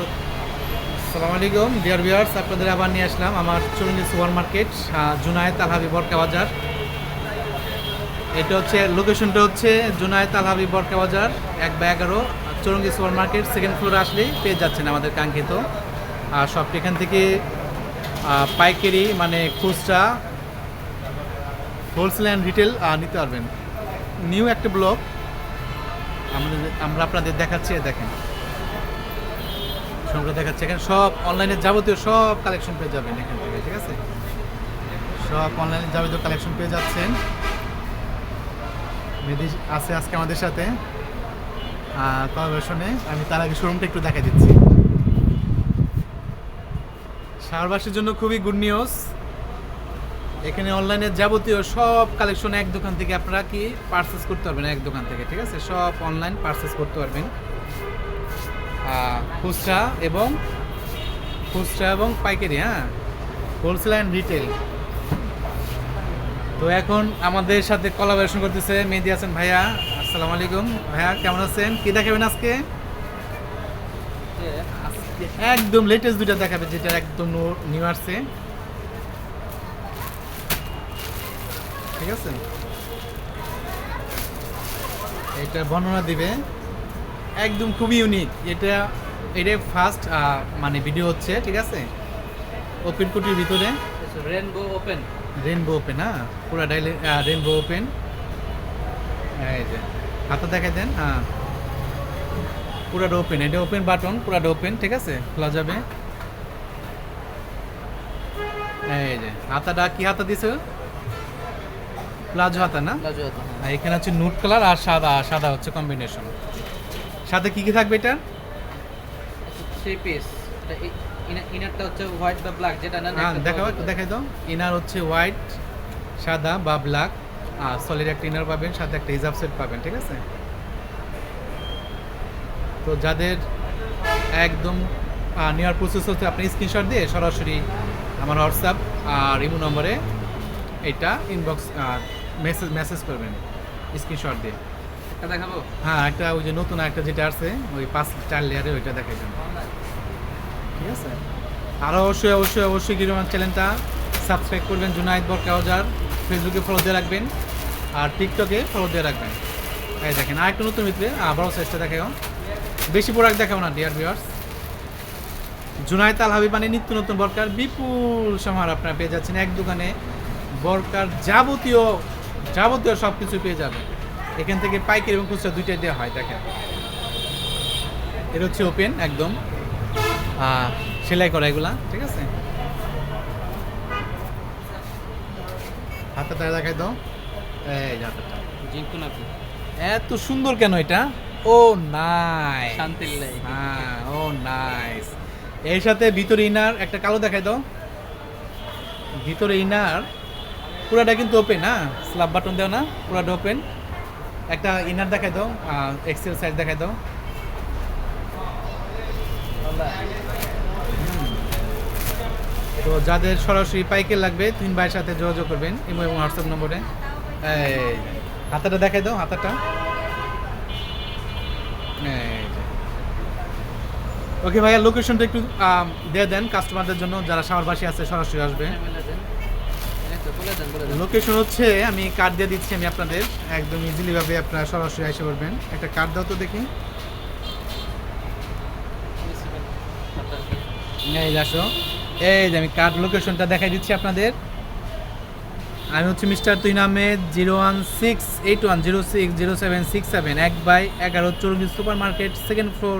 আসসালামু আলাইকুম dear viewers আপনাদের আবার নিয়ে আসলাম আমার চুরুঙ্গি সুপার মার্কেট জুনায়েত আলহাবি বরকা বাজার। এটা হচ্ছে লোকেশনটা হচ্ছে জুনায়েত আলহাবি বরকা বাজার, এক বা এগারো, চুরুঙ্গি সুপার মার্কেট সেকেন্ড ফ্লোরে আসলেই পেয়ে যাচ্ছেন আমাদের কাঙ্ক্ষিত। আর সবটি এখান থেকে পাইকারি মানে খুচরা হোলসেল অ্যান্ড রিটেল নিতে পারবেন। নিউ একটা ব্লক আমাদের আমরা আপনাদের দেখাচ্ছি দেখেন। সংগ্রহ দেখাচ্ছে এখানে। সব অনলাইনে যাবতীয় সব কালেকশন পেয়ে যাবেন এখান থেকে, ঠিক আছে? সব অনলাইনে যাবতীয় কালেকশন পেয়ে যাচ্ছেন। মেদি আছে আজকে আমাদের সাথে। কলাবেশনে আমি তার আগে শোরুমটা একটু দেখা দিচ্ছি। শাহরবাসীর জন্য খুবই গুড নিউজ এখানে অনলাইনে যাবতীয় সব কালেকশন এক দোকান থেকে আপনারা কি পারচেস করতে পারবেন, এক দোকান থেকে, ঠিক আছে? সব অনলাইন পারচেস করতে পারবেন। খুচরা এবং খুচরা এবং পাইকারি হ্যাঁ? হোলসেল অ্যান্ড রিটেল তো এখন আমাদের সাথে কোলাবোরেশন করতেছে মেহেদি হাসান ভাইয়া। আসসালামু আলাইকুম ভাইয়া, কেমন আছেন? কি দেখাবেন আজকে? আজকে একদম লেটেস্ট দুইটা দেখাবে, যেটা একদম নিউ আসছে। ঠিক আছে? এটা বর্ণনা দিবে। একদম খুবই ইউনিক এটা এটা ফার্স্ট মানে ভিডিও হচ্ছে ঠিক আছে? ওপেন কুটির ভিতরে। রেনবো ওপেন রেনবো ওপেন হ্যাঁ? পুরো ডাইলে রেনবো ওপেন এই যে হাতে দেখাই দেন হ্যাঁ। পুরাটা ওপেন এটা ওপেন বাটন পুরাটা ওপেন ঠিক আছে? খোলা যাবে। এই যে হাতাটা কি হাতা দিছে? প্লাজো হাতা না? লাজু আর এখানে হচ্ছে নুট কালার আর সাদা সাদা হচ্ছে কম্বিনেশন সাথে কি কি থাকবে এটা? থ্রি পিস ইনারটা হচ্ছে হোয়াইট বা ব্ল্যাক যেটা না দেখাও একটু দেখাই দাও। ইনার হচ্ছে হোয়াইট সাদা বা ব্ল্যাক আর সলিড একটা ইনার পাবেন সাথে একটা হিজাব সেট পাবেন ঠিক আছে? তো যাদের একদম আহ, নেওয়ার প্রসেস হচ্ছে আপনি স্ক্রিনশট দিয়ে সরাসরি আমার হোয়াটসঅ্যাপ আর ইমো নম্বরে এটা ইনবক্স মেসেজ মেসেজ করবেন স্ক্রিনশট দিয়ে। একটা দেখাবো? হ্যাঁ একটা ওই যে নতুন একটা যেটা আছে, ওই পাঁচ চার লেয়ারে ওইটা দেখাই ঠিক আছে? আর অবশ্যই অবশ্যই অবশ্যই গিরো চ্যানেলটা সাবস্ক্রাইব করবেন জুনাইদ বরকা হাজার ফেসবুকে ফলো দিয়ে রাখবেন আর টিকটকে ফলো দিয়ে রাখবেন। এই দেখেন আর একটা নতুন ভিতরে বড় সাইজটা দেখাও বেশি প্রোডাক্ট দেখাও না ডিয়ার ভিউয়ার্স জুনাইদ আল হাবিব মানে নিত্য নতুন বরকার বিপুল সমার আপনারা পেয়ে যাচ্ছেন এক দোকানে। বরকার যাবতীয় যাবতীয় সব কিছু পেয়ে যাবেন। এখান থেকে পাইকারি এবং খুচরা দুইটাই দেওয়া হয় দেখেন। এটা হচ্ছে ওপেন একদম। সেলাই করা এগুলা ঠিক আছে? হাতটা দেখাই দাও। এই হাতটা। জিঙ্কুন এত সুন্দর কেন এটা? ও নাই শান্তির লাই। হ্যাঁ ও নাইস এর সাথে ভিতরে ইনার একটা কালো দেখাই দাও। ভিতরে ইনার পুরাটা কিন্তু ওপেন হ্যাঁ? স্ল্যাব বাটন দাও না পুরাটা ওপেন একটা ইনার দেখাই দাও এক্সেল সাইজ দেখাই দাও। তো যাদের সরাসরি পাইকেল লাগবে, তিন ভাইয়ের সাথে যোগাযোগ করবেন, ইমো এবং হোয়াটসঅ্যাপ নম্বরে। হাতাটা দেখাই দাও, হাতাটা। ওকে ভাইয়া লোকেশনটা একটু দিয়ে দেন কাস্টমারদের জন্য, যারা শহরবাসী আছে, সরাসরি আসবে বলে দেন এই তো বলে দেন বলে দেন লোকেশন হচ্ছে, আমি কার্ড দিয়ে দিচ্ছি আমি আপনাদের। একদম ইজিলি ভাবে আপনারা সরাসরি এসে পারবেন একটা কার্ড দাও তো দেখি। এই আসো এই যে আমি কার্ড লোকেশনটা দেখাই দিচ্ছি আপনাদের। আমি হচ্ছে mister Tuin Ahmed zero one six eight one zero six zero seven six seven এক বাই এগারো Chowrangi super market second floor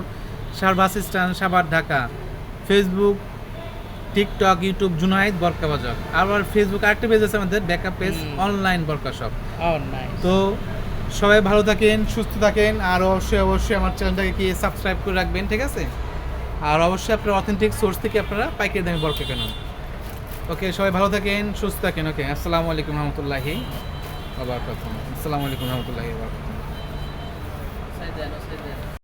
সার bus stand Savar, Dhaka. Facebook TikTok YouTube Junaid Borka Bazar. আবার Facebook আরেকটা page আছে আমাদের backup page online Borka shop ও তো সবাই ভালো থাকেন সুস্থ থাকেন আর অবশ্যই অবশ্যই আমার চ্যানেলটাকে কি সাবস্ক্রাইব করে রাখবেন ঠিক আছে? আর অবশ্যই আপনার অথেন্টিক সোর্স থেকে আপনারা পাইকারি দামে বরকা কেনেন। ওকে সবাই ভালো থাকেন সুস্থ থাকেন ওকে আসসালামু আলাইকুম রহমতুল্লাহি আবার আসসালামু আলাইকুম রহমতুল্লাহি আবার